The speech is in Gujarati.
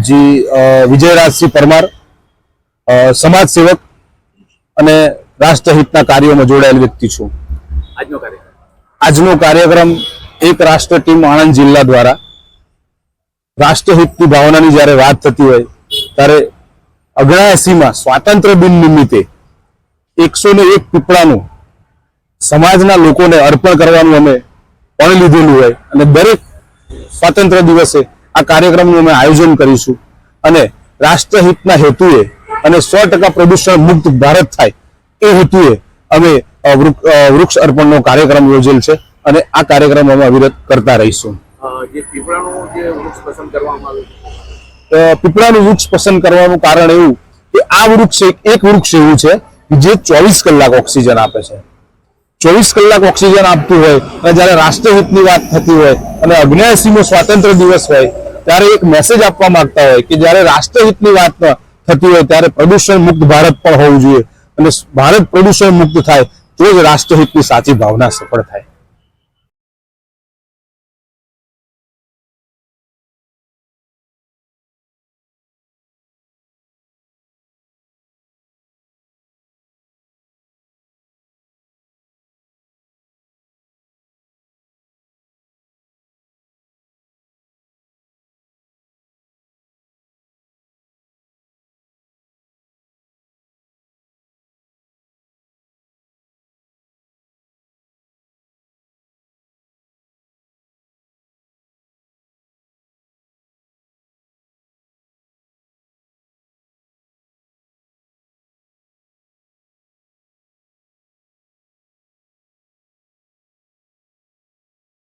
જી વિજયરાજસિંહ પરમાર સમાજ સેવક અને રાષ્ટ્રહિતના કાર્યોમાં જોડાયેલ વ્યક્તિ છું. આજનો કાર્યક્રમ. આજનો કાર્યક્રમ એક રાષ્ટ્ર ટીમ આણંદ જિલ્લા દ્વારા રાષ્ટ્રહિતની ભાવનાની જ્યારે વાત થતી હોય ત્યારે અગણાએસીમાં સ્વાતંત્ર્ય દિન નિમિત્તે એકસો ને એક પીપળાનું સમાજના લોકોને અર્પણ કરવાનું અમે પણ લીધેલું હોય અને દરેક સ્વાતંત્ર્ય દિવસે આ કાર્યક્રમનું અમે આયોજન કરીશું. અને રાષ્ટ્રહિતના હેતુએ અને સો ટકા પ્રદૂષણ મુક્ત ભારત થાય એ હેતુએ અમે વૃક્ષ અર્પણનો કાર્યક્રમ યોજેલ છે અને આ કાર્યક્રમ અમે અવિરત કરતા રહીશું. પીપળાનું વૃક્ષ પસંદ કરવાનું કારણ એવું કે આ વૃક્ષ એક વૃક્ષ એવું છે જે ચોવીસ કલાક ઓક્સિજન આપે છે. ચોવીસ કલાક ઓક્સિજન આપતું હોય અને જ્યારે રાષ્ટ્રહિતની વાત થતી હોય અને અગ્નેસીમો સ્વાતંત્ર્ય દિવસ હોય ત્યારે એક મેસેજ આપવા માંગતા હોય કે જ્યારે રાષ્ટ્રહિતની વાત થતી હોય ત્યારે પ્રદૂષણ મુક્ત ભારત પણ હોવું જોઈએ. અને ભારત પ્રદૂષણ મુક્ત થાય તો જ રાષ્ટ્રહિતની સાચી ભાવના સફળ થાય.